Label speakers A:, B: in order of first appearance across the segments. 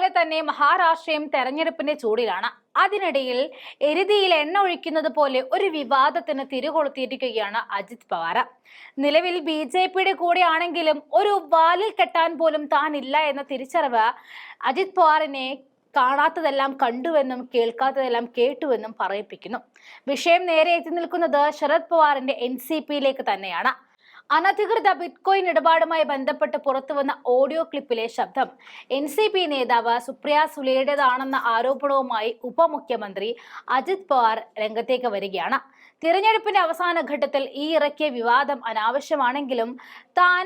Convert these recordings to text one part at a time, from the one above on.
A: പോലെ തന്നെ മഹാരാഷ്ട്രയും തെരഞ്ഞെടുപ്പിന്റെ ചൂടിലാണ്. അതിനിടയിൽ എരുതിയിൽ എണ്ണ ഒഴിക്കുന്നത് പോലെ ഒരു വിവാദത്തിന് തിരികൊളുത്തിയിരിക്കുകയാണ് അജിത് പവാറ നിലവിൽ ബി ജെ പിയുടെ കൂടെയാണെങ്കിലും ഒരു വാലിൽ കെട്ടാൻ പോലും താൻ ഇല്ല എന്ന തിരിച്ചറിവ് അജിത് പവാറിനെ കാണാത്തതെല്ലാം കണ്ടുവെന്നും കേൾക്കാത്തതെല്ലാം കേട്ടുവെന്നും പറയിപ്പിക്കുന്നു. വിഷയം നേരെ എത്തി നിൽക്കുന്നത് ശരത് പവാറിന്റെ എൻ സി പിയിലേക്ക് തന്നെയാണ്. അനധികൃത ബിറ്റ്കോയിൻ ഇടപാടുമായി ബന്ധപ്പെട്ട് പുറത്തുവന്ന ഓഡിയോ ക്ലിപ്പിലെ ശബ്ദം. എൻ സി പി നേതാവ് സുപ്രിയ സുലെയുടേതാണെന്ന ആരോപണവുമായി ഉപമുഖ്യമന്ത്രി അജിത് പവാർ രംഗത്തേക്ക് വരികയാണ്. തിരഞ്ഞെടുപ്പിന്റെ അവസാന ഘട്ടത്തിൽ ഈ ഇറക്കിയ വിവാദം അനാവശ്യമാണെങ്കിലും താൻ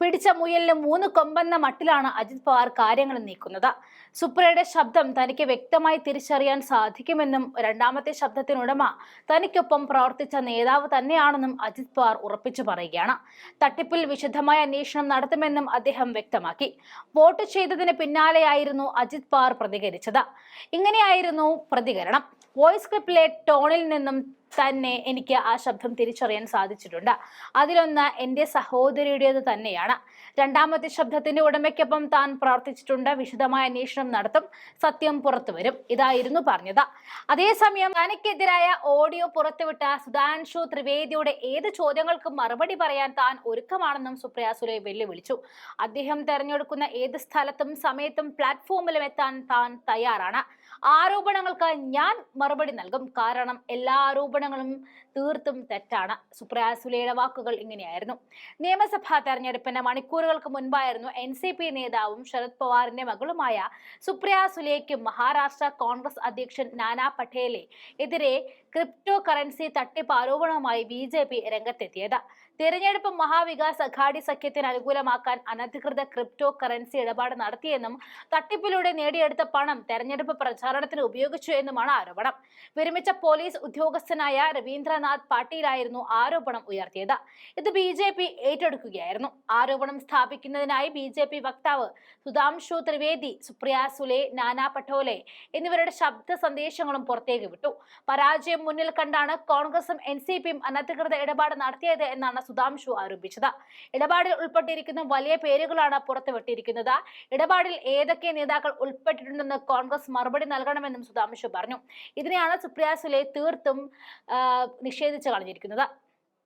A: പിടിച്ച മുയലിന് മൂന്ന് കൊമ്പെന്ന മട്ടിലാണ് അജിത് പവാർ കാര്യങ്ങൾ നീക്കുന്നത്. സുപ്രയുടെ ശബ്ദം തനിക്ക് വ്യക്തമായി തിരിച്ചറിയാൻ സാധിക്കുമെന്നും രണ്ടാമത്തെ ശബ്ദത്തിനുടമ തനിക്കൊപ്പം പ്രവർത്തിച്ച നേതാവ് തന്നെയാണെന്നും അജിത് പവാർ ഉറപ്പിച്ചു പറയുകയാണ്. തട്ടിപ്പിൽ വിശദമായ അന്വേഷണം നടത്തുമെന്നും അദ്ദേഹം വ്യക്തമാക്കി. വോട്ട് ചെയ്തതിന് പിന്നാലെയായിരുന്നു അജിത് പവാർ പ്രതികരിച്ചത്. ഇങ്ങനെയായിരുന്നു പ്രതികരണം. വോയിസ് ക്ലിപ്പിലെ ടോണിൽ നിന്നും തന്നെ എനിക്ക് ആ ശബ്ദം തിരിച്ചറിയാൻ സാധിച്ചിട്ടുണ്ട്. അതിലൊന്ന് എന്റെ സഹോദരിയുടേത് തന്നെയാണ്. രണ്ടാമത്തെ ശബ്ദത്തിന്റെ ഉടമയ്ക്കൊപ്പം താൻ പ്രാർത്ഥിച്ചിട്ടുണ്ട്. വിശദമായ അന്വേഷണം നടത്തും. സത്യം പുറത്തു വരും. ഇതായിരുന്നു പറഞ്ഞത്. അതേസമയം തനിക്കെതിരായ ഓഡിയോ പുറത്തുവിട്ട സുധാൻഷു ത്രിവേദിയുടെ ഏത് ചോദ്യങ്ങൾക്കും മറുപടി പറയാൻ താൻ ഒരുക്കമാണെന്നും സുപ്രിയ സുലെ വെല്ലുവിളിച്ചു. അദ്ദേഹം തെരഞ്ഞെടുക്കുന്ന ഏത് സ്ഥലത്തും സമയത്തും പ്ലാറ്റ്ഫോമിലും എത്താൻ താൻ തയ്യാറാണ്. ആരോപണങ്ങൾക്ക് ഞാൻ മറുപടി നൽകും. കാരണം എല്ലാ ആരോപണങ്ങളും തീർത്തും തെറ്റാണ്. സുപ്രിയ സുലയുടെ വാക്കുകൾ ഇങ്ങനെയായിരുന്നു. നിയമസഭാ തെരഞ്ഞെടുപ്പിന് മണിക്കൂറുകൾക്ക് മുൻപായിരുന്നു എൻ സി പി നേതാവും ശരത് പവാറിന്റെ മകളുമായ സുപ്രിയ സുലേക്കും മഹാരാഷ്ട്ര കോൺഗ്രസ് അധ്യക്ഷൻ നാനാ പട്ടേലെ എതിരെ ക്രിപ്റ്റോ കറൻസി തട്ടിപ്പ് ആരോപണവുമായി ബി ജെ പി രംഗത്തെത്തിയത്. തിരഞ്ഞെടുപ്പ് മഹാവികാസ് അഘാടി സഖ്യത്തിന് അനുകൂലമാക്കാൻ അനധികൃത ക്രിപ്റ്റോ കറൻസി ഇടപാട് നടത്തിയെന്നും തട്ടിപ്പിലൂടെ നേടിയെടുത്ത പണം തെരഞ്ഞെടുപ്പ് പ്രചാരണത്തിന് ഉപയോഗിച്ചു എന്നുമാണ് ആരോപണം. വിരമിച്ച പോലീസ് ഉദ്യോഗസ്ഥനായ രവീന്ദ്രനാഥ് പാട്ടീലായിരുന്നു ആരോപണം ഉയർത്തിയത്. ഇത് ബി ജെ പി ഏറ്റെടുക്കുകയായിരുന്നു. ആരോപണം സ്ഥാപിക്കുന്നതിനായി ബി ജെ പി വക്താവ് സുധാംശു ത്രിവേദി സുപ്രിയ സുലെ നാനാ പട്ടോലെ എന്നിവരുടെ ശബ്ദ സന്ദേശങ്ങളും പുറത്തേക്ക് വിട്ടു. പരാജയം മുന്നിൽ കണ്ടാണ് കോൺഗ്രസും എൻ സി പിയും അനധികൃത ഇടപാട് നടത്തിയത് എന്നാണ് സുധാംശു ആരോപിച്ചത്. ഇടപാടിൽ ഉൾപ്പെട്ടിരിക്കുന്ന വലിയ പേരുകളാണ് പുറത്തുവിട്ടിരിക്കുന്നത്. ഇടപാടിൽ ഏതൊക്കെ നേതാക്കൾ ഉൾപ്പെട്ടിട്ടുണ്ടെന്ന് കോൺഗ്രസ് മറുപടി നൽകണമെന്നും സുധാംശു പറഞ്ഞു. ഇതിനെയാണ് സുപ്രിയ സുലെ തീർത്തും നിഷേധിച്ചു കളഞ്ഞിരിക്കുന്നത്.